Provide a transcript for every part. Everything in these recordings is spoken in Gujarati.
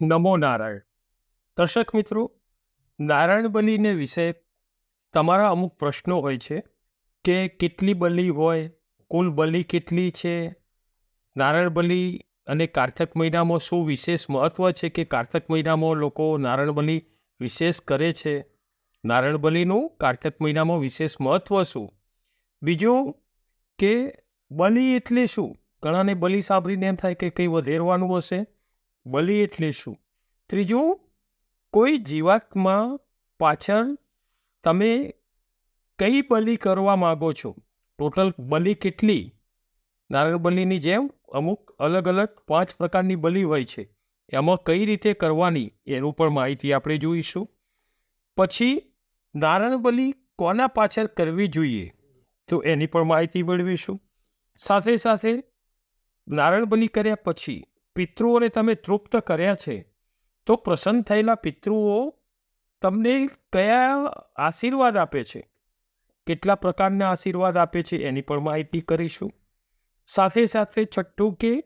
નમો નારાયણ. દર્શક મિત્રો, નારાયણ બલિને વિશે તમારા અમુક પ્રશ્નો હોય છે કે કેટલી બલિ હોય, કુલ બલિ કેટલી છે, નારાયણ બલિ અને કારતક મહિનામાં શું વિશેષ મહત્ત્વ છે કે કારતક મહિનામાં લોકો નારાયણ બલિ વિશેષ કરે છે? નારાયણ બલિનું કારતક મહિનામાં વિશેષ મહત્ત્વ શું? બીજું કે બલિ એટલે શું? ઘણાને બલિ સાંભળીને એમ થાય કે કંઈ વધેરવાનું હશે. બલિ એટલે શું ત્રીજું, કોઈ જીવાતમાં પાછળ તમે કઈ બલિ કરવા માગો છો? ટોટલ બલિ કેટલી? નારાયણ બલિની જેમ અમુક અલગ અલગ પાંચ પ્રકારની બલિ હોય છે. એમાં કઈ રીતે કરવાની એનું પણ માહિતી આપણે જોઈશું. પછી નારાયણ બલિ કોના પાછળ કરવી જોઈએ? તો એની પણ માહિતી મેળવીશું. સાથે સાથે નારાયણ બલિ કર્યા પછી પિતૃઓને તમે તૃપ્ત કર્યા છે. તો પ્રસન્ન થયેલા પિતૃઓ તમને કયા આશીર્વાદ આપે છે? કેટલા પ્રકારના આશીર્વાદ આપે છે એની પણ માહિતી કરીશું. સાથે સાથે છઠ્ઠું કે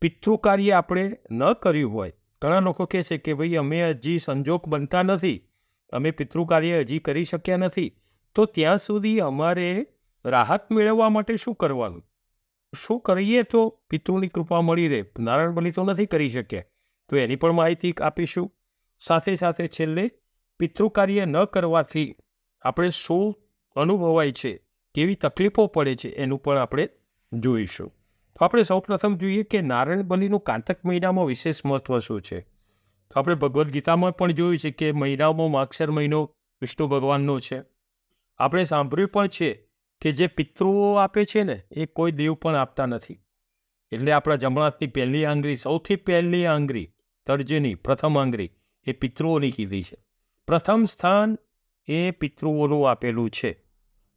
પિતૃ કાર્ય આપણે ન કર્યું હોય. ઘણા લોકો કહે છે કે ભાઈ, અમે હજી સંજોગ બનતા નથી. અમે પિતૃ કાર્ય હજી કરી શક્યા નથી. તો ત્યાં સુધી અમારે રાહત મેળવવા માટે શું કરવાનું? શું કરીએ તો પિતૃની કૃપા મળી રહે. નારાયણ બલિ તો નથી કરી શક્યા તો એની પણ માહિતી આપીશું. સાથે સાથે છેલ્લે, પિતૃ કાર્ય ન કરવાથી આપણે શું અનુભવાય છે? કેવી તકલીફો પડે છે? એનું પણ આપણે જોઈશું. તો આપણે સૌપ્રથમ જોઈએ કે નારાયણ બલિનું કાંતક મહિનામાં વિશેષ મહત્વ શું છે? તો આપણે ભગવદ્ ગીતામાં પણ જોયું છે કે મહિનામાં માક્ષર મહિનો વિષ્ણુ ભગવાનનો છે. આપણે સાંભળ્યું પણ છે કે જે પિતૃઓ આપે છે ને, એ કોઈ દેવ પણ આપતા નથી. એટલે આપણા જમણાથની પહેલી આંગળી, સૌથી પહેલી આંગળી તર્જની પ્રથમ આંગળી, એ પિતૃઓની કીધી છે. પ્રથમ સ્થાન એ પિતૃઓનું આપેલું છે.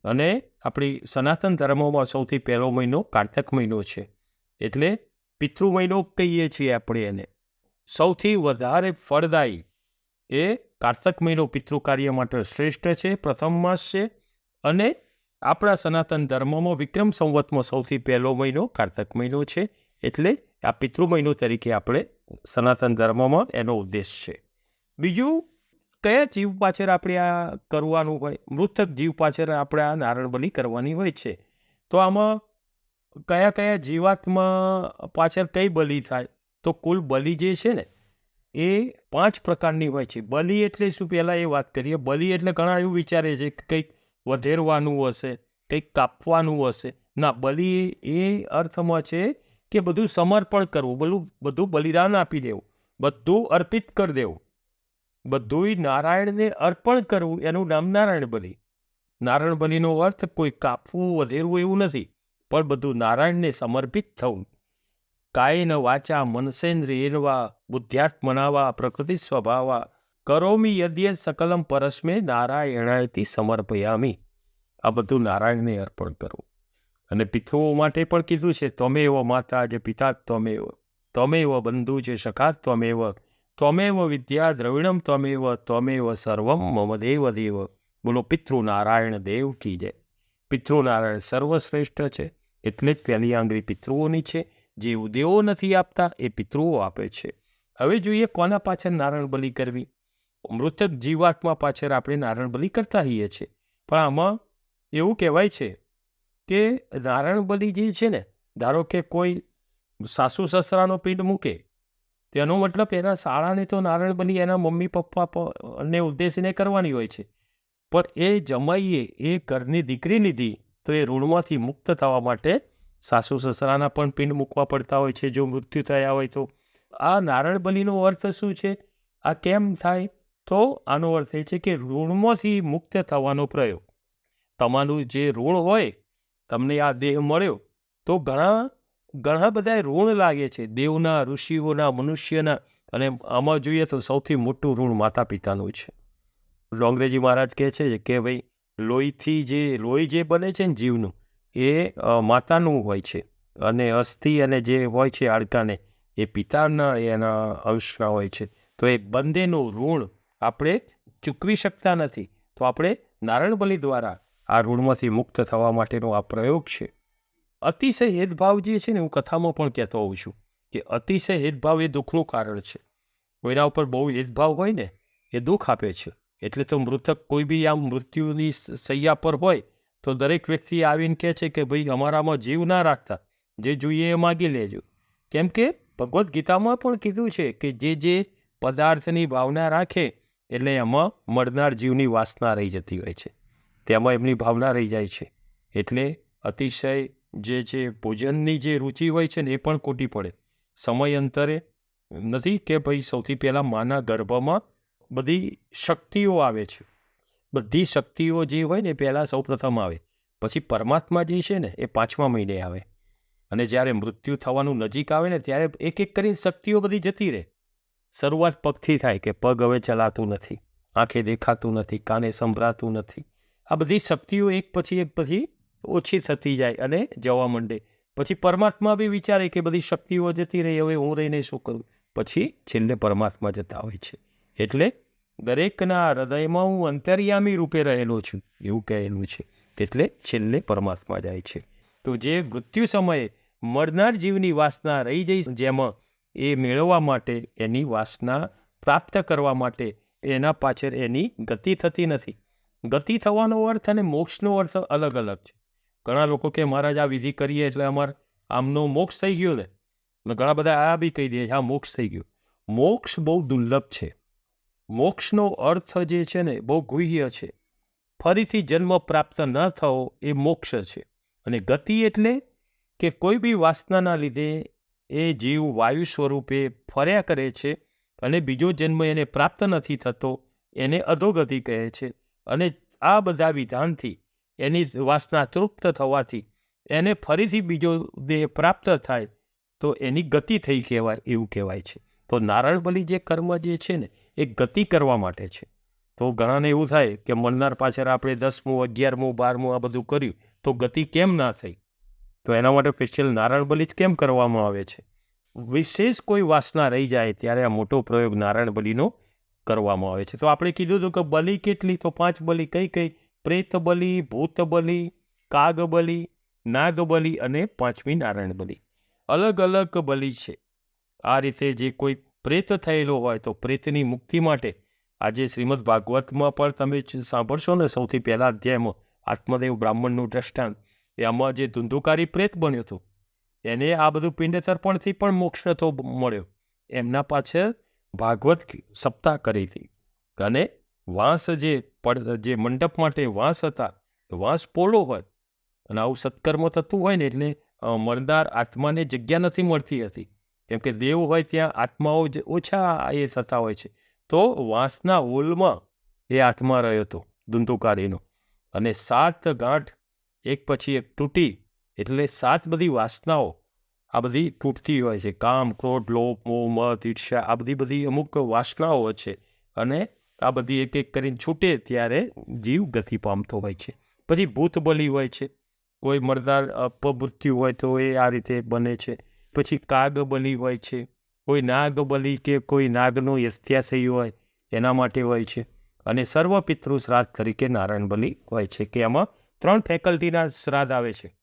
અને આપણી સનાતન ધર્મોમાં સૌથી પહેલો મહિનો કારતક મહિનો છે. એટલે પિતૃ મહિનો કહીએ છીએ આપણે એને. સૌથી વધારે ફળદાયી એ કારતક મહિનો પિતૃ કાર્ય માટે શ્રેષ્ઠ છે, પ્રથમ માસ છે અને આપણા સનાતન ધર્મમાં વિક્રમ સંવતમાં સૌથી પહેલો મહિનો કારતક મહિનો છે, એટલે આ પિતૃ મહિનો તરીકે આપણે સનાતન ધર્મમાં એનો ઉદ્દેશ છે. બીજું, કયા જીવ પાછળ આપણે આ કરવાનું હોય? મૃતક જીવ પાછળ આપણે આ નારણ બલિ કરવાની હોય છે. તો આમાં કયા કયા જીવાતમાં પાછળ કઈ બલિ થાય? તો કુલ બલિ જે છે ને, એ પાંચ પ્રકારની હોય છે. બલિ એટલે શું? પહેલાં એ વાત કરીએ. બલિ એટલે ઘણા એવું વિચારે છે કે કંઈક વધેરવાનું હશે, કંઈક કાપવાનું હશે. ના, બલિ એ અર્થમાં છે કે બધું સમર્પણ કરવું, બધું બધું બલિદાન આપી દેવું, બધું અર્પિત કરી દેવું. બધુંય નારાયણને અર્પણ કરવું, એનું નામ નારાયણ બલિ. નારાયણ બલિનો અર્થ કોઈ કાપવું, વધેરવું એવું નથી, પણ બધું નારાયણને સમર્પિત થવું. કાયન વાચા મનસેન્દ્રિયર્વા બુદ્ધ્યાત્મનાવા પ્રકૃતિ સ્વભાવા કરોમી યદ્ય સકલમ પરસ્મે નારાયણાયથી સમર્પયામી. આ બધું નારાયણને અર્પણ કરવું અને પિતૃઓ માટે પણ કીધું છે ત્વમેવ માતા જે પિતા ત્વમેવ એવો બંધુ જે સખા ત્વમેવ ત્વમેવ વિદ્યા દ્રવિણમ ત્વમેવ ત્વમેવ સર્વમ, મમ દેવ દેવ. બોલો, પિતૃ નારાયણ દેવ કી જય. પિતૃ નારાયણ સર્વશ્રેષ્ઠ છે, એટલે જ તેની આંગળી પિતૃઓની છે. જે દેવો નથી આપતા, એ પિતૃઓ આપે છે. હવે જોઈએ કોના પાછળ નારાયણ બલિ કરવી. મૃતક જીવાત્મા પાછળ આપણે નારાયણ બલિ કરતા હોઈએ છીએ. પણ આમાં એવું કહેવાય છે કે નારાયણ બલિ જે છે ને, ધારો કે કોઈ સાસુ સસરાનો પિંડ મૂકે, તેનો મતલબ એના શાળાને તો નારાયણ બલિ એના મમ્મી પપ્પા ને ઉદ્દેશીને કરવાની હોય છે. પણ એ જમાઈએ એ ઘરની દીકરી લીધી તો એ ઋણમાંથી મુક્ત થવા માટે સાસુ સસરાના પણ પિંડ મૂકવા પડતા હોય છે. જો મૃત્યુ થયા હોય તો આ નારાયણ બલિનો અર્થ શું છે? આ કેમ થાય? તો આનો અર્થ એ છે કે ઋણમાંથી મુક્ત થવાનો પ્રયોગ. તમારું જે ઋણ હોય, તમને આ દેહ મળ્યો, તો ઘણા ઘણા બધા ઋણ લાગે છે. દેવના, ઋષિઓના, મનુષ્યના અને આમાં જોઈએ તો સૌથી મોટું ઋણ માતા પિતાનું છે. અંગ્રેજી મહારાજ કહે છે કે ભાઈ, લોહીથી જે, લોહી જે બને છે ને જીવનું, એ માતાનું હોય છે. અને અસ્થિ અને જે હોય છે હાડકાને એ પિતાના, એના અંશના હોય છે. તો એ બંનેનું ઋણ આપણે ચૂકવી શકતા નથી. તો આપણે નારાયણ બલિ દ્વારા આ ઋણમાંથી મુક્ત થવા માટેનો આ પ્રયોગ છે. અતિશય હેદભાવ જે છે ને હું કથામાં પણ કહેતો હોઉં છું કે અતિશય હેદભાવ એ દુઃખનું કારણ છે. કોઈના ઉપર બહુ હેદભાવ હોય ને એ દુઃખ આપે છે. એટલે તો મૃતક કોઈ બી આમ મૃત્યુની સૈયા પર હોય તો દરેક વ્યક્તિ આવીને કહે છે કે ભાઈ અમારામાં જીવ ના રાખતા, જે જોઈએ એ માગી લેજો. કેમ કે ભગવદ્ ગીતામાં પણ કીધું છે કે જે જે પદાર્થની ભાવના રાખે એટલે એમાં મળનાર જીવની વાસના રહી જતી હોય છે. તેમાં એમની ભાવના રહી જાય છે. એટલે અતિશય જે છે, ભોજનની જે રુચિ હોય છે ને એ પણ ખોટી પડે. સમય અંતરે નથી કે ભાઈ સૌથી પહેલાં માના ગર્ભમાં બધી શક્તિઓ આવે છે. બધી શક્તિઓ જે હોય ને પહેલાં સૌપ્રથમ આવે. પછી પરમાત્મા જે છે ને એ પાંચમા મહિને આવે. અને જ્યારે મૃત્યુ થવાનું નજીક આવે ને ત્યારે એક એક કરીને શક્તિઓ બધી જતી રહે. શરૂઆત પગથી થાય કે પગ હવે ચલાતું નથી, આંખે દેખાતું નથી, કાને સંભળાતું નથી. આ બધી શક્તિઓ એક પછી એક પછી ઓછી થતી જાય અને જવા માંડે. પછી પરમાત્મા બી વિચારે કે બધી શક્તિઓ જતી રહી, હવે હું રહીને શું કરું? પછી છેલ્લે પરમાત્મા જતા હોય છે. એટલે દરેકના હૃદયમાં હું અંતર્યામી રૂપે રહેલો છું, એવું કહેલું છે. એટલે છેલ્લે પરમાત્મા જાય છે. તો જે મૃત્યુ સમયે મળનાર જીવની વાસના રહી જઈ, જેમાં એ મેળવવા માટે, એની વાસના પ્રાપ્ત કરવા માટે એના પાછળ એની ગતિ થતી નથી. ગતિ થવાનો અર્થ અને મોક્ષનો અર્થ અલગ અલગ છે. ઘણા લોકો કે, મહારાજ, આ વિધિ કરીએ એટલે અમાર આમનો મોક્ષ થઈ ગયો ને. ઘણા બધા આ બી કહી દે છે હા મોક્ષ થઈ ગયો. મોક્ષ બહુ દુર્લભ છે. મોક્ષનો અર્થ જે છે ને, બહુ ગુહ્ય છે. ફરીથી જન્મ પ્રાપ્ત ન થવો એ મોક્ષ છે. અને ગતિ એટલે કે કોઈ બી વાસનાના લીધે એ જીવ વાયુ સ્વરૂપે ફર્યા કરે છે અને બીજો જન્મ એને પ્રાપ્ત નથી થતો, એને અધોગતિ કહે છે. અને આ બધા વિધાનથી એની વાસના તૃપ્ત થવાથી એને ફરીથી બીજો દેહ પ્રાપ્ત થાય તો એની ગતિ થઈ કહેવાય, એવું કહેવાય છે. તો નારાયણ બલી જે કર્મ જે છે ને, એ ગતિ કરવા માટે છે. તો ઘણાને એવું થાય કે મરનાર પાછળ આપણે દસમું, અગિયારમું, બારમું આ બધું કર્યું તો ગતિ કેમ ના થઈ? તો એના માટે સ્પેશિયલ નારાયણ બલિ જ કેમ કરવામાં આવે છે? વિશેષ કોઈ વાસના રહી જાય ત્યારે આ મોટો પ્રયોગ નારાયણ બલિનો કરવામાં આવે છે. તો આપણે કીધું હતું કે બલિ કેટલી? તો પાંચ બલિ કઈ કઈ? પ્રેત બલિ, ભૂત બલિ, કાગ બલિ, નાગ બલિ અને પાંચમી નારાયણ બલિ. અલગ અલગ બલિ છે. આ રીતે જે કોઈ પ્રેત થયેલો હોય તો પ્રેતની મુક્તિ માટે આજે શ્રીમદ ભાગવતમાં પણ તમે સાંભળશો ને સૌથી પહેલા અધ્યાયમાં આત્મદેવ બ્રાહ્મણનું દ્રષ્ટાંત. એમાં જે ધુંધુકારી પ્રેત બન્યો હતો, એને આ બધું પિંડ તર્પણથી પણ મોક્ષ તો મળ્યો. એમના પાછળ ભાગવત સપ્તાહ કરી હતી. અને વાંસ જે પડ, જે મંડપ માટે વાંસ હતા, વાંસ પોળો હોય, અને આવું સત્કર્મ થતું હોય ને એટલે મરનાર આત્માને જગ્યા નથી મળતી હતી. કેમ કે દેવ હોય ત્યાં આત્માઓ જ ઓછા એ થતા હોય છે. તો વાંસના ઓલમાં એ આત્મા રહ્યો હતો ધુંધુકારીનો. અને સાત ગાંઠ એક પછી એક તૂટી, એટલે સાત બધી વાસનાઓ આ બધી તૂટતી હોય છે. કામ, ક્રોધ, લોભ, મોહ મત ઈર્ષ્યા આ બધી બધી અમુક વાસનાઓ છે અને આ બધી એક એક કરીને છૂટે ત્યારે જીવ ગતિ પામતો હોય છે. પછી ભૂત બલી હોય છે. કોઈ મરદાર અપમૃત્યુ હોય તો એ આ રીતે બને છે. પછી કાગ બલી હોય છે. કોઈ નાગ બલી કે કોઈ નાગનું યસ્થ્યાશય હોય એના માટે હોય છે. અને સર્વ પિતૃ શ્રાદ્ધ તરીકે નારાયણ બલી હોય છે કે એમાં ત્રણ ફેકલ્ટીના શ્રાદ્ધ આવે છે.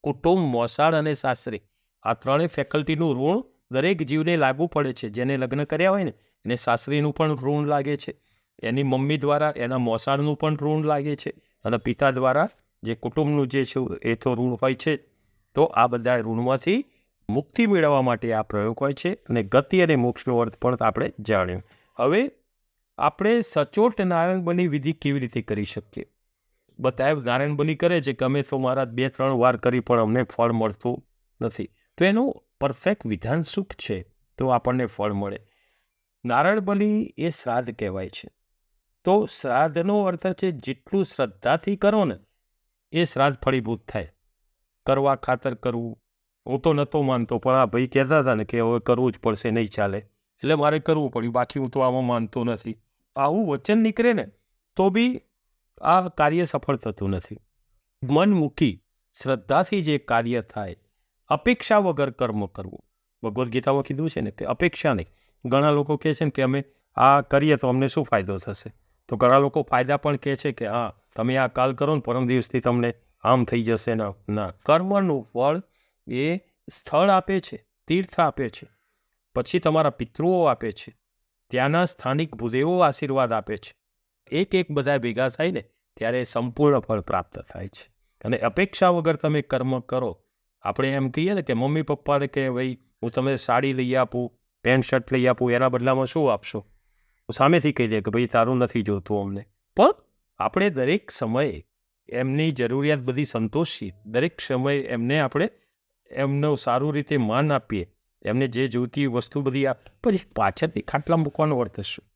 કુટુંબ, મોસાળ અને સાસરી. આ ત્રણેય ફેકલ્ટીનું ઋણ દરેક જીવને લાગુ પડે છે. જેને લગ્ન કર્યા હોય ને, એને સાસરીનું પણ ઋણ લાગે છે. એની મમ્મી દ્વારા એના મોસાળનું પણ ઋણ લાગે છે. અને પિતા દ્વારા જે કુટુંબનું જે છે એ તો ઋણ હોય છે તો આ બધા ઋણમાંથી મુક્તિ મેળવવા માટે આ પ્રયોગ હોય છે અને ગતિ અને મોક્ષનો અર્થ પણ આપણે જાણ્યો. હવે આપણે સચોટ નારાયણ બની વિધિ કેવી રીતે કરી શકીએ? બતાવ્યું નારાયણ બલી કરે છે કે અમે તો મારા બે ત્રણ વાર કરી પણ અમને ફળ મળતું નથી. તો એનું પરફેક્ટ વિધાન સુખ છે? તો આપણને ફળ મળે. નારાયણ બલી એ શ્રાદ્ધ કહેવાય છે. તો શ્રાદ્ધનો અર્થ છે જેટલું શ્રદ્ધાથી કરો ને, એ શ્રાદ્ધ ફળીભૂત થાય. કરવા ખાતર કરવું. હું તો નહોતો માનતો, પણ આ ભાઈ કહેતા હતા ને કે હવે કરવું જ પડશે, નહીં ચાલે. એટલે મારે કરવું પડ્યું. બાકી હું તો આમાં માનતો નથી. આવું વચન નીકળે ને, તો બી આ કાર્ય સફળ થતું નથી. મન મૂકી શ્રદ્ધાથી જે કાર્ય થાય, અપેક્ષા વગર કર્મ કરવું. ભગવદ્ ગીતામાં કીધું છે ને કે અપેક્ષા નહીં. ઘણા લોકો કહે છે ને કે અમે આ કરીએ તો અમને શું ફાયદો થશે? તો ઘણા લોકો ફાયદા પણ કહે છે કે હા, તમે આ કાલ કરો ને પરમ દિવસથી તમને આમ થઈ જશે ના ના, કર્મનું ફળ એ સ્થળ આપે છે, તીર્થ આપે છે, પછી તમારા પિતૃઓ આપે છે, ત્યાંના સ્થાનિક ભૂદેવો આશીર્વાદ આપે છે. એક એક બધા ભેગા થાય ને, ત્યારે સંપૂર્ણ ફળ પ્રાપ્ત થાય છે. અને અપેક્ષા વગર તમે કર્મ કરો. આપણે એમ કહીએ ને કે મમ્મી પપ્પાને કે ભાઈ, હું તમને સાડી લઈ આપું, પેન્ટ શર્ટ લઈ આપું, એના બદલામાં શું આપશો? હું સામેથી કહી દે કે, ભાઈ, તારું નથી જોતું અમને. પણ આપણે દરેક સમયે એમની જરૂરિયાત બધી સંતોષીએ. દરેક સમયે એમને આપણે એમનો સારું રીતે માન આપીએ. એમને જે જોઈતી વસ્તુ બધી આ, પછી પાછળથી ખાટલા મૂકવાનો અર્થ શું?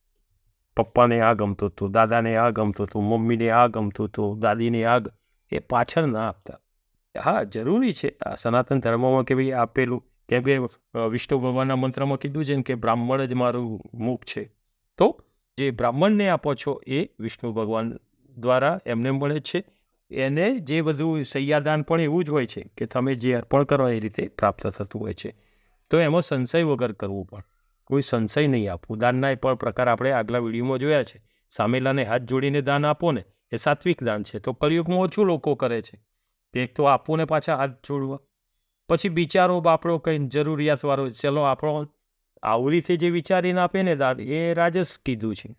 પપ્પાને આ ગમતું હતું દાદાને આ ગમતું હતું મમ્મીને આ ગમતું હતું દાદીને આ એ પાછળ ના આપતા. હા, જરૂરી છે. આ સનાતન ધર્મમાં કે ભાઈ આપેલું, કેમ કે વિષ્ણુ ભગવાનના મંત્રમાં કીધું છે કે બ્રાહ્મણ જ મારું મુખ છે. તો જે બ્રાહ્મણને આપો છો એ વિષ્ણુ ભગવાન દ્વારા એમને મળે છે. એને જે બધું સૈયાદાન પણ એવું જ હોય છે કે તમે જે અર્પણ કરો એ રીતે પ્રાપ્ત થતું હોય છે. તો એમાં સંશય વગર કરવું પણ. કોઈ સંશય નહીં આપવું દાનના પણ પ્રકાર આપણે આગલા વિડીયોમાં જોયા છે. સામેલાને હાથ જોડીને દાન આપો ને, એ સાત્વિક દાન છે. તો કલયુગમાં ઓછું લોકો કરે છે. એક તો આપવું ને પાછા હાથ જોડવા. પછી બિચારો બાપડો કંઈ જરૂરિયાતવાળો ચલો, આપણો આવી રીતે જે વિચારીને આપે ને દાન, એ રાજસ કીધું છે.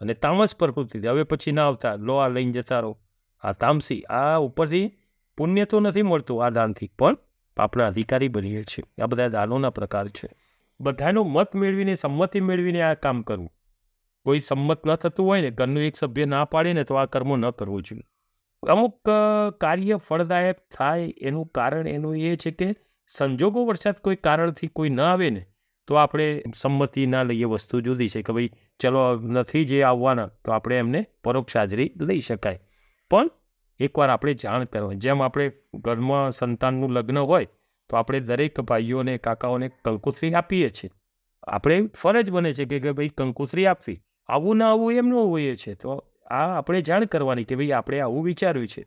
અને તામસ પ્રકૃતિ હવે પછી ના આવતા. લો, આ લઈને જતા રહો. આ તામસી, આ ઉપરથી પુણ્ય તો નથી મળતું આ દાનથી. પણ આપણા અધિકારી બનીએ છીએ. આ બધા દાનોના પ્રકાર છે. બધાનો મત મેળવીને, સંમતિ મેળવીને આ કામ કરવું કોઈ સંમત ન થતું હોય ને, ઘરનું એક સભ્ય ના પાડે ને, તો આ કર્મો ન કરવું જોઈએ. અમુક કાર્ય ફળદાયક થાય એનું કારણ એનું એ છે કે, સંજોગો વરસાદ કોઈ કારણથી કોઈ ન આવે ને, તો આપણે સંમતિ ના લઈએ, વસ્તુ જુદી છે કે ભાઈ, ચલો નથી જે આવવાના, તો આપણે એમને પરોક્ષ હાજરી લઈ શકાય. પણ, એકવાર આપણે જાણ કરવાની, જેમ આપણે ઘરમાં સંતાનનું લગ્ન હોય તો આપણે દરેક ભાઈઓને, કાકાઓને કંકુશ્રી આપીએ છીએ. આપણે ફરજ બને છે કે ભાઈ કંકુશ્રી આપવી. આવું ના આવું એમ ન હોઈએ છે તો આ આપણે જાણ કરવાની કે ભાઈ આપણે આવું વિચાર્યું છે.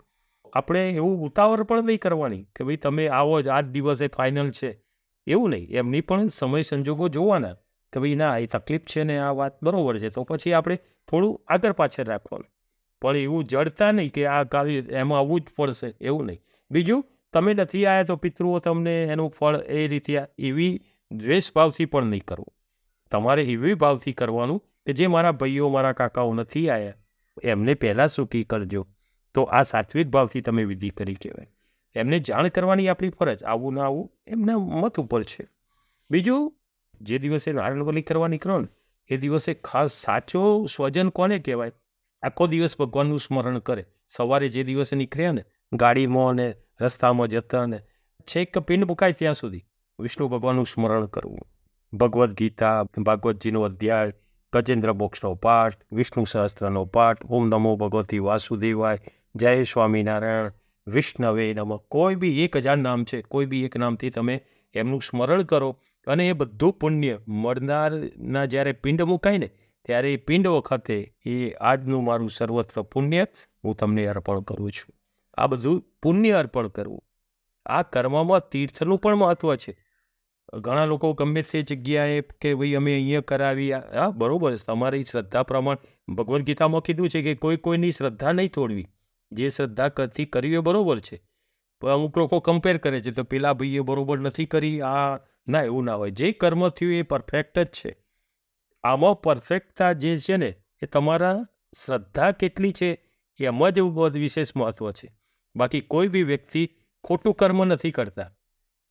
આપણે એવું ઉતાવળ પણ નહીં કરવાની કે ભાઈ તમે આવો જ આ જ દિવસે ફાઇનલ છે. એવું નહીં. એમની પણ સમય સંજોગો જોવાના કે ભાઈ ના, એ તકલીફ છે ને આ વાત બરાબર છે. તો પછી આપણે થોડું આગળ પાછળ રાખવાનું. પણ એવું જડતા નહીં કે આ કાર્ય એમાં આવવું જ પડશે. એવું નહીં. બીજું તમે નથી આવ્યા તો પિતૃઓ તમને એનું ફળ એ રીતે એવી દ્વેષ ભાવથી પણ નહીં કરવું તમારે એવી ભાવથી કરવાનું કે જે મારા ભાઈઓ, મારા કાકાઓ નથી આવ્યા એમને પહેલાં સુખી કરજો. તો આ સાત્વિક ભાવથી તમે વિધિ કરી કહેવાય. એમને જાણ કરવાની આપણી ફરજ, આવું ના આવું, એમના મત ઉપર છે. બીજું, જે દિવસે નારાયણવલી કરવા નીકળો ને, એ દિવસે ખાસ સાચો સ્વજન કોને કહેવાય? આખો દિવસ ભગવાનનું સ્મરણ કરે. સવારે જે દિવસે નીકળ્યા ને ગાડીમાં ને રસ્તામાં જતા ને છેક પિંડ મુકાય ત્યાં સુધી. વિષ્ણુ ભગવાનનું સ્મરણ કરવું. ભગવદ્ ગીતા, ભાગવતજીનો અધ્યાય, ગજેન્દ્ર મોક્ષનો પાઠ, વિષ્ણુ સહસ્ત્રનો પાઠ, ઓમ નમો ભગવતી વાસુદેવાય, જય સ્વામિનારાયણ, વિષ્ણવે નમ. કોઈ બી એક હજાર નામ છે, કોઈ બી એક નામથી તમે એમનું સ્મરણ કરો અને એ બધું પુણ્ય મળનારના જ્યારે પિંડ મુકાય ને, ત્યારે એ પિંડ વખતે એ આજનું મારું સર્વત્ર પુણ્ય હું તમને અર્પણ કરું છું. આ બધું પુણ્ય અર્પણ કરવું. આ કર્મમાં તીર્થનું પણ મહત્વ છે. ઘણા લોકો ગમે તે જગ્યાએ કે ભાઈ અમે અહીંયા કરાવી હા બરાબર તમારી શ્રદ્ધા પ્રમાણ, ભગવદ્ ગીતામાં કીધું છે કે કોઈ કોઈની શ્રદ્ધા નહીં તોડવી. જે શ્રદ્ધા કરતી કરવી એ બરાબર છે. પણ અમુક લોકો કમ્પેર કરે છે, તો પેલા ભાઈએ બરોબર નથી કરી, આ ના એવું ના હોય. જે કર્મ થયું એ પરફેક્ટ જ છે. આમાં પરફેક્ટતા જે છે ને, એ તમારા શ્રદ્ધા કેટલી છે, એમાં જ વિશેષ મહત્વ છે. બાકી કોઈ બી વ્યક્તિ ખોટું કર્મ નથી કરતા.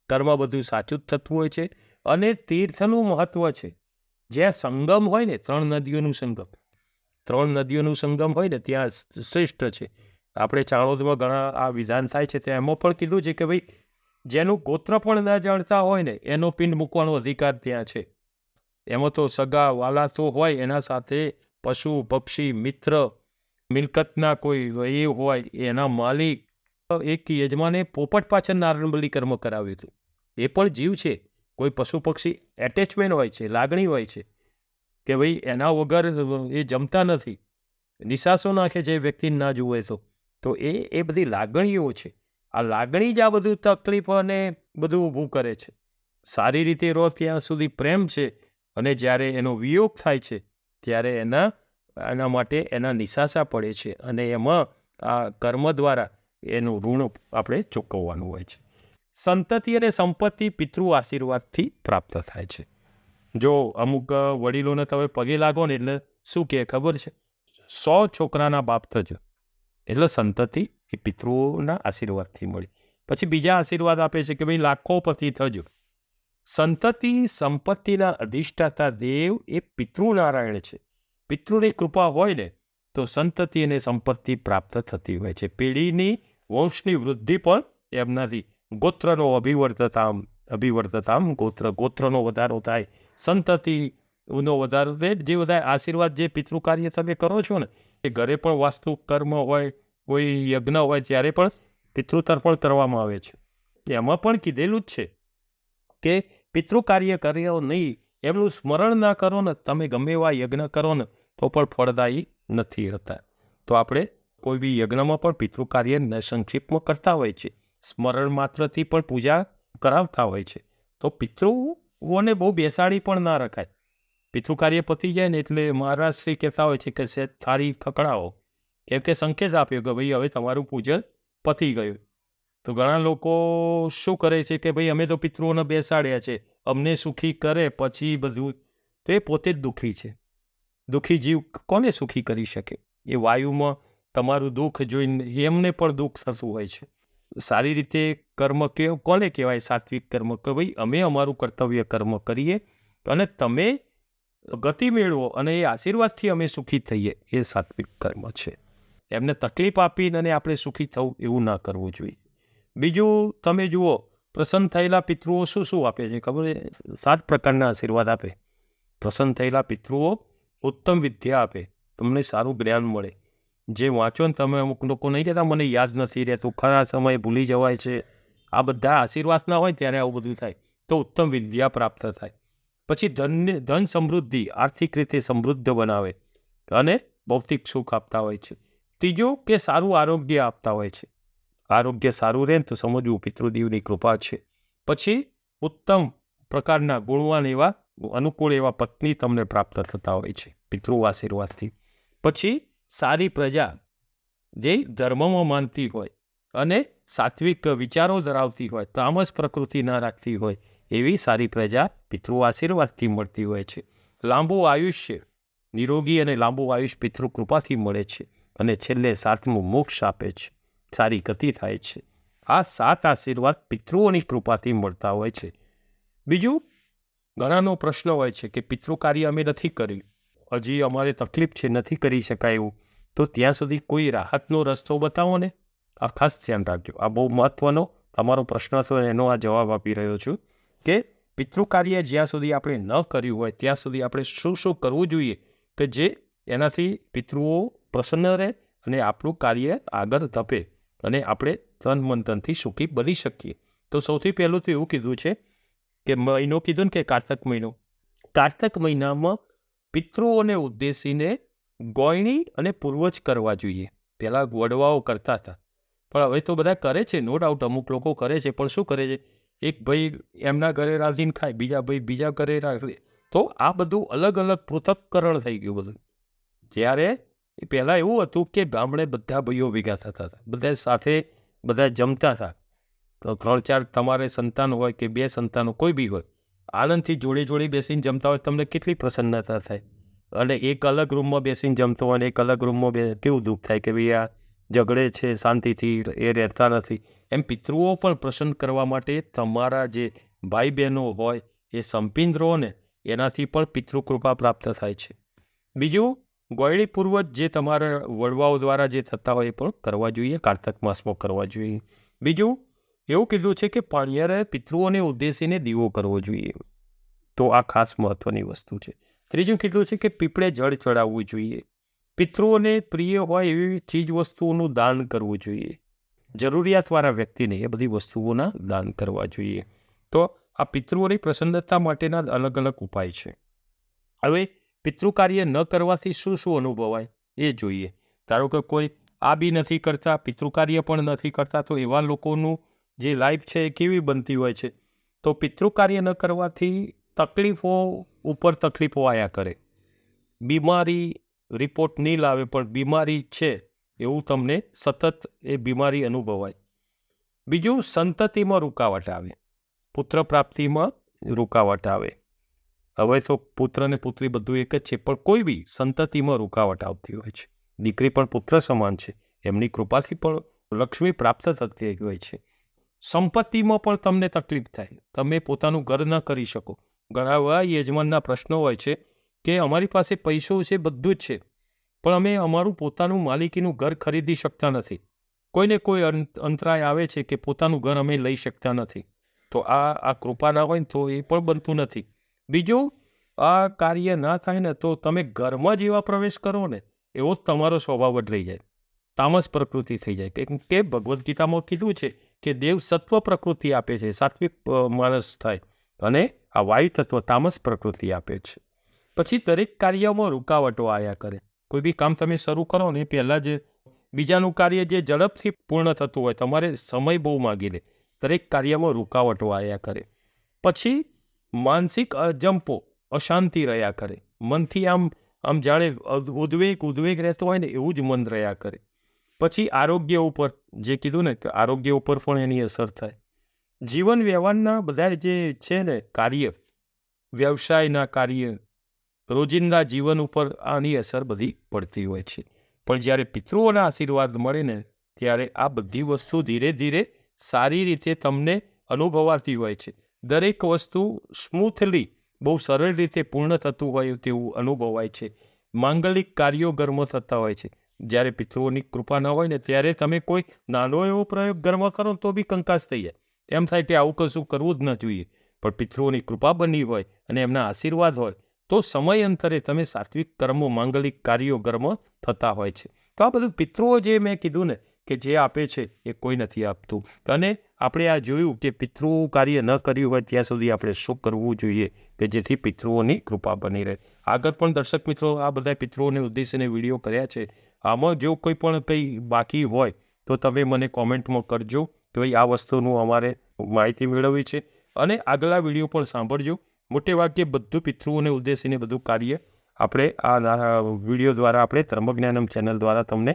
કર્મ બધું સાચું જ થતું હોય છે અને તીર્થનું મહત્વ છે. જ્યાં સંગમ હોય ને, ત્રણ નદીઓનું સંગમ. ત્રણ નદીઓનું સંગમ હોય ને, ત્યાં શ્રેષ્ઠ છે. આપણે ચાણોદમાં ઘણા આ વિધાન થાય છે, ત્યાં એમાં પણ કીધું છે કે ભાઈ, જેનું ગોત્ર પણ ના જાણતા હોય ને, એનો પિંડ મૂકવાનો અધિકાર ત્યાં છે. એમાં તો સગા વાલા તો હોય, એના સાથે પશુ, પક્ષી, મિત્ર, મિલકતના કોઈ એ હોય, એના માલિક એક યજમાને પોપટ પાછળ નારાયણ બલી કર્મ કરાવ્યું હતું. એ પણ જીવ છે. કોઈ પશુ પક્ષી એટેચમેન્ટ હોય છે, લાગણી હોય છે કે ભાઈ એના વગર એ જમતા નથી. નિશાસો નાખે છે વ્યક્તિને ના જુએ તો. તો એ એ બધી લાગણીઓ છે. આ લાગણી જ આ બધું તકલીફ અને બધું ઊભું કરે છે. સારી રીતે રહો ત્યાં સુધી પ્રેમ છે અને જ્યારે એનો વિયોગ થાય છે, ત્યારે એના એના માટે એના નિશાસા પડે છે અને એમાં આ કર્મ દ્વારા એનું ઋણ આપણે ચૂકવવાનું હોય છે. સંતતિ અને સંપત્તિ પિતૃ આશીર્વાદથી પ્રાપ્ત થાય છે. જો અમુક વડીલોને તમે પગે લાગો ને એટલે શું કહે ખબર છે? સો છોકરાના બાપ થજો. એટલે સંતતિ એ પિતૃઓના આશીર્વાદથી મળી. પછી બીજા આશીર્વાદ આપે છે કે ભાઈ લાખો પતિ થજો. સંતતિ સંપત્તિના અધિષ્ઠાતા દેવ એ પિતૃનારાયણ છે. પિતૃની કૃપા હોય ને તો સંતતિ અને સંપત્તિ પ્રાપ્ત થતી હોય છે. પેઢીની વંશની વૃદ્ધિ પણ એમનાથી ગોત્રનો અભિવર્ધતામ અભિવર્ધતામ ગોત્ર, ગોત્રનો વધારો થાય. સંતતિનો વધારો થાય. જે બધા આશીર્વાદ, જે પિતૃ કાર્ય તમે કરો છો ને, એ ઘરે પણ વાસ્તુ કર્મ હોય, કોઈ યજ્ઞ હોય, ત્યારે પણ પિતૃતર્પણ કરવામાં આવે છે. એમાં પણ કીધેલું જ છે કે પિતૃ કાર્ય કર્યો નહીં, એમનું સ્મરણ ના કરો ને, તમે ગમે એવા યજ્ઞ કરો ને, તો પણ ફળદાયી નથી હતા. તો આપણે કોઈ બી યજ્ઞમાં પણ પિતૃ કાર્ય સંક્ષિપ્તમાં કરતા હોય છે. સ્મરણ માત્રથી પણ પૂજા કરાવતા હોય છે. તો પિતૃઓને બહુ બેસાડી પણ ના રખાય. પિતૃ કાર્ય પતી જાય ને એટલે મહારાજ શ્રી કહેતા હોય છે કે સે થારી ખકડાવો કેમ કે સંકેત આપ્યો કે ભાઈ, હવે તમારું પૂજન પતી ગયું. તો ઘણા લોકો શું કરે છે કે ભાઈ, અમે તો પિતૃઓને બેસાડ્યા છે. અમને સુખી કરે, પછી બધું. તો એ પોતે જ દુઃખી છે. દુઃખી જીવ કોને સુખી કરી શકે? એ વાયુમાં તમારું દુઃખ જોઈને એમને પણ દુઃખ થતું હોય છે. સારી રીતે કર્મ કે, કોને કહેવાય સાત્વિક કર્મ? કે ભાઈ, અમે અમારું કર્તવ્ય કર્મ કરીએ અને તમે ગતિ મેળવો અને એ આશીર્વાદથી અમે સુખી થઈએ. એ સાત્વિક કર્મ છે. એમને તકલીફ આપીને અને આપણે સુખી થવું એવું ના કરવું જોઈએ. બીજું, તમે જુઓ, પ્રસન્ન થયેલા પિતૃઓ શું શું આપે છે? ખબર સાત પ્રકારના આશીર્વાદ આપે. પ્રસન્ન થયેલા પિતૃઓ ઉત્તમ વિદ્યા આપે, તમને સારું જ્ઞાન મળે. જે વાંચો ને તમે અમુક લોકો નહીં કહેતા મને યાદ નથી રહેતું ખરા સમયે ભૂલી જવાય છે. આ બધા આશીર્વાદ ના હોય ત્યારે આવું બધું થાય, તો ઉત્તમ વિદ્યા પ્રાપ્ત થાય. પછી ધનને ધન સમૃદ્ધિ, આર્થિક રીતે સમૃદ્ધ બનાવે અને ભૌતિક સુખ આપતા હોય છે. ત્રીજું કે સારું આરોગ્ય આપતા હોય છે. આરોગ્ય સારું રહે ને તો સમજવું પિતૃદેવની કૃપા છે. પછી ઉત્તમ પ્રકારના ગુણવાન એવા અનુકૂળ એવા પત્ની તમને પ્રાપ્ત થતા હોય છે, પિતૃ આશીર્વાદથી. પછી સારી પ્રજા જે ધર્મમાં માનતી હોય અને સાત્વિક વિચારો ધરાવતી હોય, તામસ પ્રકૃતિ ન રાખતી હોય, એવી સારી પ્રજા પિતૃ આશીર્વાદથી મળતી હોય છે. લાંબુ આયુષ્ય નિરોગી અને લાંબુ આયુષ્ય પિતૃ કૃપાથી મળે છે અને છેલ્લે સાતમું મોક્ષ આપે છે. સારી ગતિ થાય છે. આ સાત આશીર્વાદ પિતૃઓની કૃપાથી મળતા હોય છે. બીજું ઘણાનો પ્રશ્ન હોય છે કે પિતૃ કાર્ય અમે નથી કર્યું. હજી અમારે તકલીફ છે, નથી કરી શકાય એવું. તો ત્યાં સુધી કોઈ રાહતનો રસ્તો બતાવો ને? આ ખાસ ધ્યાન રાખજો. આ બહુ મહત્વનો તમારો પ્રશ્ન છે એનો આ જવાબ આપી રહ્યો છું કે પિતૃ કાર્ય જ્યાં સુધી આપણે ન કર્યું હોય, ત્યાં સુધી આપણે શું શું કરવું જોઈએ કે જે એનાથી પિતૃઓ પ્રસન્ન રહે અને આપણું કાર્ય આગળ ધપે અને આપણે તન મન ધનથી સુખી બની શકીએ. તો સૌથી પહેલું તો એવું કીધું છે કે મહિનો કીધું ને કે કારતક મહિનો? કારતક મહિનામાં પિતૃઓને ઉદ્દેશીને ગોયણી અને પૂર્વજ કરવા જોઈએ. પહેલાં વડવાઓ કરતા હતા. પણ હવે તો બધા કરે છે નો ડાઉટ અમુક લોકો કરે છે, પણ શું કરે છે? એક ભાઈ એમના ઘરે રાંધીને ખાય, બીજા ભાઈ બીજા ઘરે રાખે તો આ બધું અલગ અલગ પૃથક્કરણ થઈ ગયું બધું. જ્યારે પહેલાં એવું હતું કે ગામડે બધા ભાઈઓ ભેગા થતા હતા. બધા સાથે બધા જમતા હતા. ત્રણ ચાર તમારે સંતાન હોય કે બે સંતાનો કોઈ બી હોય, આનંદથી જોડી જોડી બેસીને જમતા હોય તમને કેટલી પ્રસન્નતા થાય. અને એક અલગ રૂમમાં બેસીને જમતો હોય અને એક અલગ રૂમમાં બે, કેવું દુઃખ થાય કે ભાઈ આ ઝઘડે છે, શાંતિથી એ રહેતા નથી. એમ પિતૃઓ પણ પ્રસન્ન કરવા માટે તમારા જે ભાઈ બહેનો હોય, એ સંપીન રહો ને, એનાથી પણ પિતૃકૃપા પ્રાપ્ત થાય છે. બીજું, ગોયડી પૂર્વજ જે તમારા વડવાઓ દ્વારા જે થતા હોય એ પણ કરવા જોઈએ, કારતક માસમાં કરવા જોઈએ. બીજું એવું કીધું છે કે પાણિયારે પિતૃઓને ઉદ્દેશીને દીવો કરવો જોઈએ. તો આ ખાસ મહત્વની વસ્તુ છે. ત્રીજું કીધું છે કે પીપળે જળ ચડાવવું જોઈએ. પિતૃઓને પ્રિય હોય એવી ચીજ વસ્તુઓનું દાન કરવું જોઈએ. જરૂરિયાતવાળા વ્યક્તિને એ બધી વસ્તુઓના દાન કરવા જોઈએ. તો આ પિતૃઓની પ્રસન્નતા માટેના અલગ અલગ ઉપાય છે. હવે પિતૃ કાર્ય ન કરવાથી શું શું અનુભવાય એ જોઈએ. ધારો કે કોઈ આ બી નથી કરતા, પિતૃ કાર્ય પણ નથી કરતા, તો એવા લોકોનું જે લાઈફ છે એ કેવી બનતી હોય છે. તો પિતૃ કાર્ય ન કરવાથી તકલીફો ઉપર તકલીફો આયા કરે. બીમારી રિપોર્ટ નહીં લાવે પણ બીમારી છે એવું તમને સતત એ બીમારી અનુભવાય. બીજું સંતતિમાં રૂકાવટ આવે. પુત્ર પ્રાપ્તિમાં રૂકાવટ આવે. હવે તો પુત્ર અને પુત્રી બધું એક જ છે, પણ કોઈ બી સંતતિમાં રૂકાવટ આવતી હોય છે. દીકરી પણ પુત્ર સમાન છે. એમની કૃપાથી પણ લક્ષ્મી પ્રાપ્ત થતી હોય છે. સંપત્તિમાં પણ તમને તકલીફ થાય. તમે પોતાનું ઘર ન કરી શકો. ઘણા એવા યજમાનના પ્રશ્નો હોય છે કે અમારી પાસે પૈસો છે, બધું જ છે. પણ અમે અમારું પોતાનું માલિકીનું ઘર ખરીદી શકતા નથી. કોઈને કોઈ અંત- અંતરાય આવે છે કે પોતાનું ઘર અમે લઈ શકતા નથી. તો આ આ કૃપા ના હોય તો એ પણ બનતું નથી. બીજું, આ કાર્ય ના થાય ને તો તમે ઘરમાં જ એવા પ્રવેશ કરો ને, એવો જ તમારો સ્વભાવ રહી જાય. તામસ પ્રકૃતિ થઈ જાય. કે ભગવદ્ ગીતામાં કીધું છે કે દેવ સત્વ પ્રકૃતિ આપે છે, સાત્વિક માણસ થાય અને આ વાયુ તત્વ તામસ પ્રકૃતિ આપે છે. પછી દરેક કાર્યમાં રૂકાવટો આવ્યા કરે. કોઈ બી કામ તમે શરૂ કરો ને પહેલાં જે બીજાનું કાર્ય જે ઝડપથી પૂર્ણ થતું હોય, તમારે સમય બહુ માગી લે. દરેક કાર્યમાં રૂકાવટો આવ્યા કરે. પછી માનસિક અજંપો અશાંતિ રહ્યા કરે. મનથી આમ આમ જાણે ઉદ્વેગ ઉદ્વેગ રહેતો હોય ને એવું જ મન રહ્યા કરે. પછી આરોગ્ય ઉપર, જે કીધું ને કે આરોગ્ય ઉપર પણ એની અસર થાય. જીવન વ્યવહારના બધા જે છે ને કાર્ય, વ્યવસાયના કાર્ય, રોજિંદા જીવન ઉપર આની અસર બધી પડતી હોય છે. પણ જ્યારે પિતૃઓના આશીર્વાદ મળે ને, ત્યારે આ બધી વસ્તુ ધીરે ધીરે સારી રીતે તમને અનુભવાતી હોય છે. દરેક વસ્તુ સ્મૂથલી, બહુ સરળ રીતે પૂર્ણ થતું હોય તેવું અનુભવાય છે. માંગલિક કાર્યો ઘરમાં થતા હોય છે. જ્યારે પિતૃઓની કૃપા ન હોય ને ત્યારે તમે કોઈ નાનો એવો પ્રયોગ ઘરમાં કરો તો બી કંકાસ થઈ જાય. એમ થાય કે આવું કશું કરવું જ ન જોઈએ. પણ પિતૃઓની કૃપા બની હોય અને એમના આશીર્વાદ હોય તો સમય અંતરે તમે સાત્વિક કર્મો, માંગલિક કાર્યો ઘરમાં થતા હોય છે. તો આ બધું પિતૃઓ જે મેં કીધું ને કે જે આપે છે એ કોઈ નથી આપતું. અને આપણે આ જોયું કે પિતૃ કાર્ય ન કર્યું હોય ત્યાં સુધી આપણે શું કરવું જોઈએ કે જેથી પિતૃઓની કૃપા બની રહે. આગળ પણ દર્શક મિત્રો આ બધા પિતૃઓને ઉદ્દેશીને વીડિયો કર્યા છે. આમાં જો કોઈ પણ કંઈ બાકી હોય, તો તમે મને કોમેન્ટમાં કરજો કે ભાઈ આ વસ્તુનું અમારે માહિતી મેળવવી છે. અને આગલા વીડિયો પણ સાંભળજો. મોટે ભાગે બધું પિતૃઓને ઉદ્દેશીને બધું કાર્ય આપણે આ વીડિયો દ્વારા આપણે ધર્મજ્ઞાનમ ચેનલ દ્વારા તમને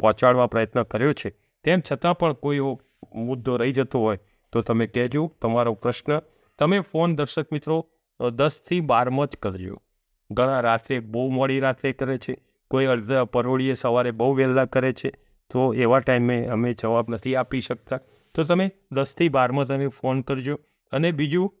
પહોંચાડવા પ્રયત્ન કર્યો છે. તેમ છતાં પણ કોઈ એવો મુદ્દો રહી જતો હોય, તો તમે કહેજો તમારો પ્રશ્ન. તમે ફોન દર્શક મિત્રો દસથી બારમાં જ કરજો. ઘણા રાત્રે બહુ મોડી રાત્રે કરે છે. કોઈ અડધ પરોળીએ સવારે બહુ વહેલા કરે છે, તો એવા ટાઈમે અમે જવાબ નથી આપી શકતા. તો તમે દસથી બારમાં તમે ફોન કરજો. અને બીજું,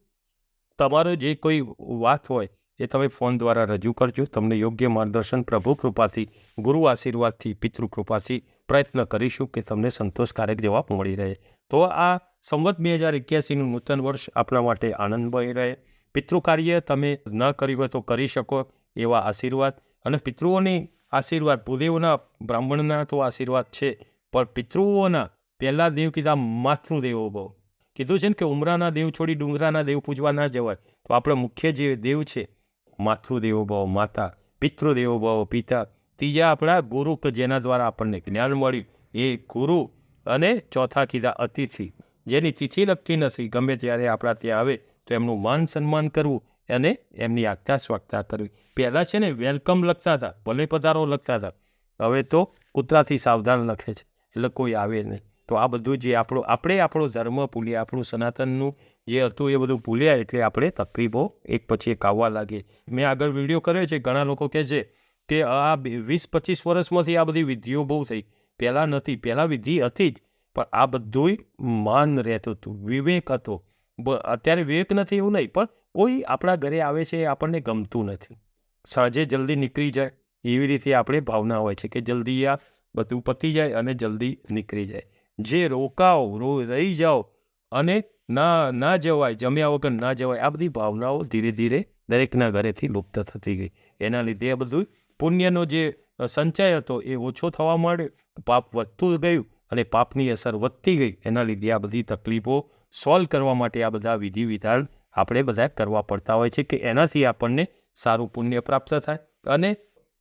તમારો જે કોઈ વાત હોય, એ તમે ફોન દ્વારા રજૂ કરજો. તમને યોગ્ય માર્ગદર્શન પ્રભુ કૃપાથી, ગુરુ આશીર્વાદથી, પિતૃ કૃપાથી પ્રયત્ન કરીશું કે તમને સંતોષકારક જવાબ મળી રહે. તો આ સંવત બે હજાર એક્યાસીનું નૂતન વર્ષ આપણા માટે આનંદમય રહે. પિતૃ કાર્ય તમે ન કર્યું હોય તો કરી શકો એવા આશીર્વાદ. અને પિતૃઓની આશીર્વાદ. ભૂદેવના, બ્રાહ્મણના તો આશીર્વાદ છે, પણ પિતૃઓના પહેલાં દેવ કીધા માતૃદેવો બહુ. કીધું છે ને કે ઉમરાના દેવ છોડી ડુંગરાના દેવ પૂજવા ના જવાય. તો આપણે મુખ્ય જે દેવ છે, માતૃદેવો ભાવ માતા, પિતૃદેવો ભાવ પિતા, ત્રીજા આપણા ગુરુ કે જેના દ્વારા આપણને જ્ઞાન મળ્યું. એ ગુરુ અને ચોથા કીધા અતિથિ. જેની તિથિ લગતી નથી. ગમે ત્યારે આપણા ત્યાં આવે તો એમનું માન સન્માન કરવું અને એમની આજ્ઞા સ્વાગતા કરવી પહેલાં છે ને, વેલકમ લખતા હતા, ભલે પધારો લખતા હતા. હવે તો કૂતરાથી સાવધાન લખે છે, એટલે કોઈ આવે નહીં. તો આ બધું જે આપણો, આપણે આપણો ધર્મ ભૂલ્યા, આપણું સનાતનનું જે હતું એ બધું ભૂલ્યા એટલે આપણે તકલીફો એક પછી એક આવવા લાગે. મેં આગળ વીડિયો કર્યો છે, ઘણા લોકો કહે છે કે આ વીસ, પચીસ વર્ષમાંથી આ બધી વિધિઓ બહુ થઈ. પહેલાં નથી, પહેલાં વિધિ હતી જ, પણ આ બધુંય માન રહેતું હતું, વિવેક હતો. અત્યારે વિવેક નથી એવું નહીં, પણ કોઈ આપણા ઘરે આવે છે એ આપણને ગમતું નથી. સાંજે જલ્દી નીકળી જાય, એવી રીતે આપણે ભાવના હોય છે કે જલ્દી આ બધું પતી જાય અને જલ્દી નીકળી જાય. જે રોકાઓ રો, રહી જાઓ અને ના ના જવાય, જમ્યા વગર ના જવાય, આ બધી ભાવનાઓ ધીરે ધીરે દરેકના ઘરેથી લુપ્ત થતી ગઈ. એના લીધે આ બધું પુણ્યનો જે સંચય હતો એ ઓછો થવા માંડ્યો. પાપ વધતું ગયું અને પાપની અસર વધતી ગઈ. એના લીધે આ બધી તકલીફો સોલ્વ કરવા માટે આ બધા વિધિ વિધાન આપણે બધા કરવા પડતા હોય છે કે એનાથી આપણને સારું પુણ્ય પ્રાપ્ત થાય અને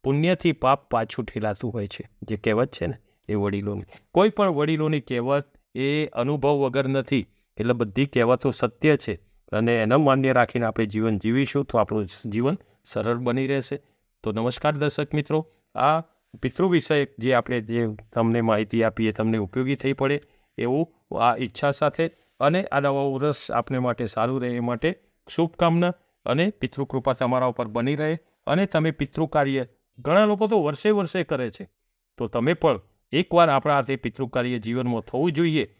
પુણ્યથી પાપ પાછું ઠેલાતું હોય છે, જે કહેવત છે ને, એ વડીલોની. કોઈ પણ વડીલોની કહેવત એ અનુભવ વગર નથી, એટલે બધી કહેવતો સત્ય છે અને એના માન્ય રાખીને આપણે જીવન જીવીશું તો આપણું જીવન સરળ બની રહેશે. તો નમસ્કાર દર્શક મિત્રો, આ પિતૃ વિષયક જે આપણે જે તમને માહિતી આપીએ, તમને ઉપયોગી થઈ પડે એવું આ ઈચ્છા સાથે અને આ નવા વર્ષ આપને માટે સારું રહે એ માટે શુભકામના અને પિતૃકૃપા તમારા ઉપર બની રહે અને તમે પિતૃકાર્ય ઘણા લોકો તો વર્ષે વર્ષે કરે છે. તો તમે પણ એકવાર આપણા હાથે પિતૃકાર્ય જીવનમાં થવું જોઈએ.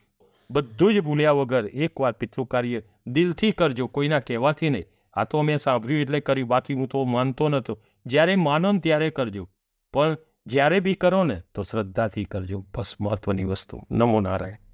બધું જ ભૂલ્યા વગર એકવાર પિતૃકાર્ય દિલથી કરજો, કોઈના કહેવાથી નહીં. આ તો મેં સાંભળ્યું એટલે કર્યું બાકી હું તો માનતો નહોતો જ્યારે માનો ને ત્યારે કરજો. પણ જ્યારે બી કરો ને તો શ્રદ્ધાથી કરજો. બસ મહત્વની વસ્તુ. નમો નારાયણ.